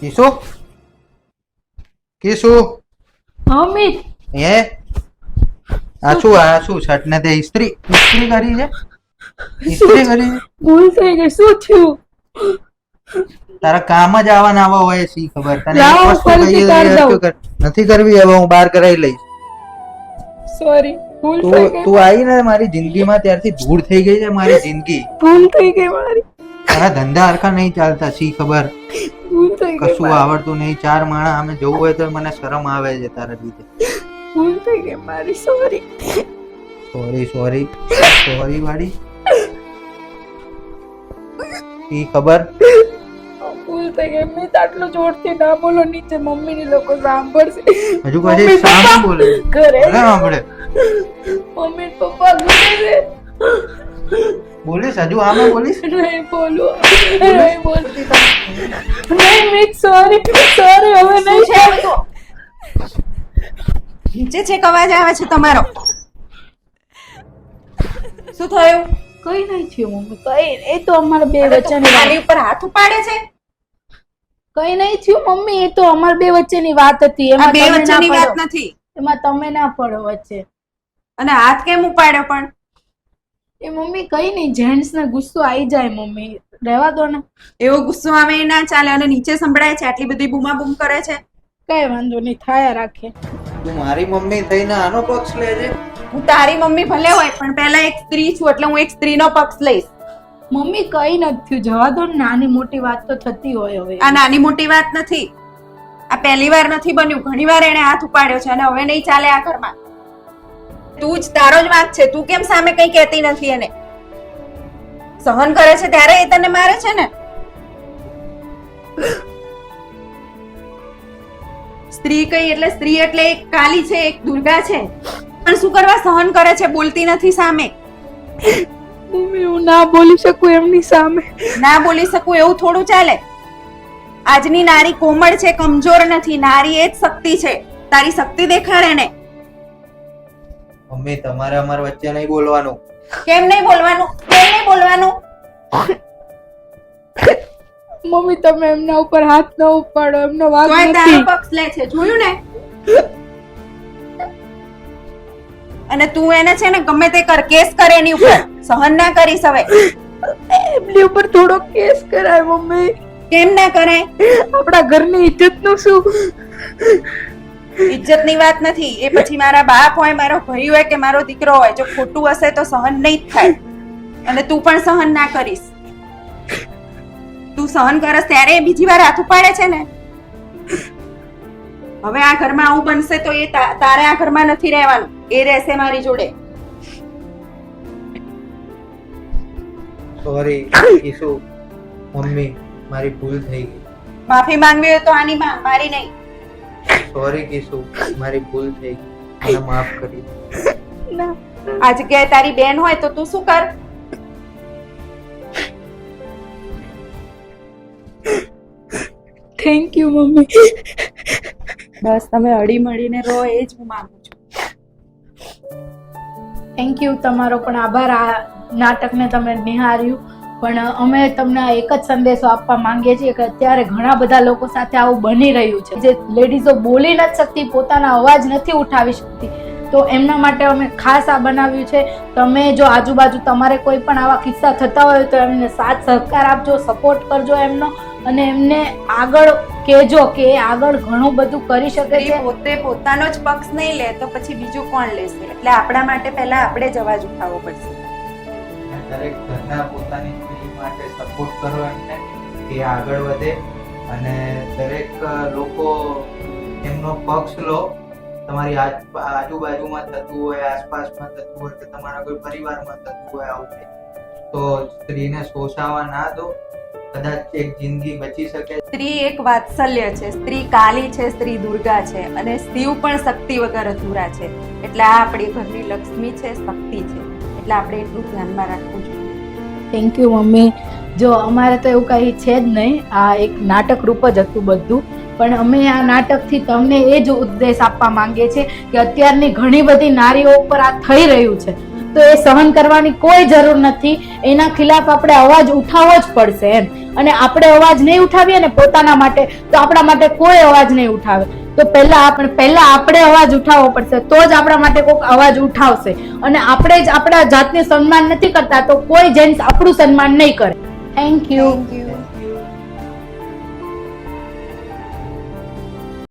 Kishu? Kishu? Mummy હે? આ શું આ શું તે ઇસ્ત્રી ઇસ્ત્રી કરી છે? ઇસ્ત્રી કરી ભૂલ થઈ ગઈ. શું થયું? તારા કામ જ આવા ને આવા હોય સી ખબર. તને એ. નથી કરવી હવે હું બહાર કરાવી લઈશ. સોરી ભૂલ થઈ તું ગઈ. તું આવી ને મારી જિંદગીમાં ત્યારથી ધૂળ થઈ ગઈ છે મારી જિંદગી. ભૂલ થઈ ગઈ મારી. તારા ધંધા હરખા નહીં ચાલતા સી ખબર? કશું આવડતું નહીં. ચાર માણા અમે જવું હોય તો મને શરમ આવે છે તારા લીધે. ભૂલ થઈ ગઈ મારી સોરી સોરી સોરી સોરી વાળી ઈ ખબર? ભૂલ થઈ ગઈ. મેં તો આટલું જોરથી ના બોલો નીચે મમ્મી ને લોકો સાંભળશે. હજુ પછી બોલે ઘરે સાંભળે. મમ્મી પપ્પા ઘરે બોલીશ હજુ આમે બોલીશ નહીં બોલું. નહીં બોલતી નહીં મિત સોરી સોરી હવે નહીં છે નીચે છે કવાજ આવે છે તમારો. શું થયું? કઈ નહીં થયું મમ્મી કઈ એ તો અમારા બે વચ્ચેની વાલી ઉપર હાથ ઉપાડે છે? કઈ નહીં થયું મમ્મી એ તો અમારા બે વચ્ચેની વાત હતી. એમાં બે વચ્ચેની વાત નથી. એમાં તમે ના પડો વચ્ચે. અને હાથ કેમ ઉપાડ્યો પણ? એ મમ્મી કઈ નહીં જેન્ટ્સ ને ગુસ્સો આવી જાય મમ્મી. રહેવા દો ને. એવો ગુસ્સો આવે એ ના ચાલે અને નીચે સંભળાય છે આટલી બધી બૂમા બૂમ કરે છે. કઈ વાંધો નહીં થાય રાખે. તું મારી મમ્મી થઈને આનો પક્ષ લેજે છે? હું તારી મમ્મી ભલે હોય પણ પહેલા એક સ્ત્રી છું એટલે હું એક સ્ત્રીનો પક્ષ લઈશ. મમ્મી કઈ નથી થયું જવા દો ને નાની મોટી વાત તો થતી હોય હવે. આ નાની મોટી વાત નથી. આ પહેલી વાર નથી બન્યું ઘણી વાર એને હાથ ઉપાડ્યો છે અને હવે નહીં ચાલે આ ઘરમાં. તું જ તારો જ વાત છે. તું કેમ સામે કઈ કહેતી નથી એને? સહન કરે છે ત્યારે એ તને મારે છે ને? સ્ત્રી કઈ એટલે સ્ત્રી એટલે એક કાલી છે એક દુર્ગા છે. પણ શું કરવા સહન કરે છે બોલતી નથી સામે? મમ્મી હું ના બોલી શકું એમની સામે. ના બોલી શકું એવું થોડું ચાલે? આજની નારી કોમળ છે કમજોર નથી. નારી એ જ શક્તિ છે. તારી શક્તિ દેખાડે ને. મમ્મી તમારે અમારા વચ્ચે નહીં બોલવાનું. કેમ નહીં બોલવાનું? કેમ નહીં બોલવાનું? મમ્મી તમે એમના ઉપર હાથ ન ઉપાડો એમનો વાગ તોય તારો નથી પક્ષ લે છે. જોયું ને? અને તું એને છે ને ગમે તે કર કેસ કર એની ઉપર. સહન ના કરીશ હવે. એમની ઉપર થોડો કેસ કરાય મમ્મી. કેમ ના કરાય આપણા ઘરની ઇજ્જતનું શું? ઇજ્જતની વાત નથી. એ પછી મારા બાપ હોય મારો ભાઈ હોય કે મારો દીકરો હોય જો ખોટું હશે તો સહન નહીં જ થાય. અને તું પણ સહન ના કરીશ. તું સહન કરસ ત્યારે બીજી વાર હાથ ઉપાડે છે ને. હવે આ ઘરમાં આવું બનશે તો એ તારે આ ઘરમાં નથી રહેવાનું. એ રહેશે મારી જોડે. સોરી ઈસુ મમ્મી મારી ભૂલ થઈ ગઈ. માફી માંગવી હોય તો આની માં મારી નહીં. સોરી કિશુ. મારી ભૂલ થઈ ગઈ. મને માફ કરી દે. ના. આ જગ્યાએ તારી બેન હોય તો તું શું કર? Thank you mummy. બસ તમે હળી મળીને રહો એ જ હું માંગુ છું. થેન્ક યુ તમારો પણ આભાર. આ નાટકને તમે નિહાળ્યું પણ અમે તમને એક જ સંદેશો આપવા માંગીએ છીએ કે અત્યારે ઘણા બધા લોકો સાથે આવું બની રહ્યું છે. જે લેડીઝો બોલી નથી શકતી પોતાના અવાજ નથી ઉઠાવી શકતી. તો એમના માટે અમે ખાસ આ બનાવ્યું છે. તમે જો આજુબાજુ તમારે કોઈ પણ આવા કિસ્સા થતા હોય તો એમને સાથ સહકાર આપજો સપોર્ટ કરજો એમનો અને એમને આગળ કહેજો કે આગળ ઘણું બધું કરી શકે છે. પોતે પોતાનો જ પક્ષ નહીં લે તો પછી બીજું કોણ લેશે? એટલે આપણા માટે પહેલા આપણે જ અવાજ ઉઠાવવો પડશે. દરેક ઘરના પોતાની સ્ત્રી માટે સપોર્ટ કરો એમને, કે આગળ વધે. અને દરેક લોકો એમનો પક્ષ લો. તમારી આજુબાજુમાં થતું હોય, આસપાસમાં થતું હોય, કે તમારા કોઈ પરિવારમાં થતું હોય આવું તો સ્ત્રીને શોષાવા ના દો. કદાચ એક જિંદગી બચી શકે. સ્ત્રી એક વાત્સલ્ય છે. સ્ત્રી કાલી છે, સ્ત્રી દુર્ગા છે. અને શિવ પણ શક્તિ વગર અધૂરા છે. એટલે આ આપણી ઘરની લક્ષ્મી છે, શક્તિ છે. એટલે આપણે એટલું ધ્યાનમાં રાખવું જોઈએ. થેન્ક યુ મમ્મી. જો અમારે તો એવું કંઈ છે જ નહીં. આ એક નાટક રૂપ જ હતું બધું. પણ અમે આ નાટકથી તમને એ જ ઉદ્દેશ આપવા માંગીએ છીએ કે અત્યારની ઘણી બધી નારીઓ ઉપર આ થઈ રહ્યું છે. તો એ સહન કરવાની કોઈ જરૂર નથી. એના ખિલાફ આપણે અવાજ ઉઠાવવો જ પડશે એમ. અને આપણે અવાજ નહીં ઉઠાવીએ ને પોતાના માટે, તો આપણા માટે કોઈ અવાજ નહીં ઉઠાવે. તો પહેલા આપણે પહેલા આપણે અવાજ ઉઠાવવો પડશે તો જ આપણા માટે કોઈક અવાજ ઉઠાવશે. અને આપણે જ આપણા જાતને સન્માન નથી કરતા તો કોઈ જેન્ટ્સ આપણું સન્માન નહીં કરે. Thank you thank you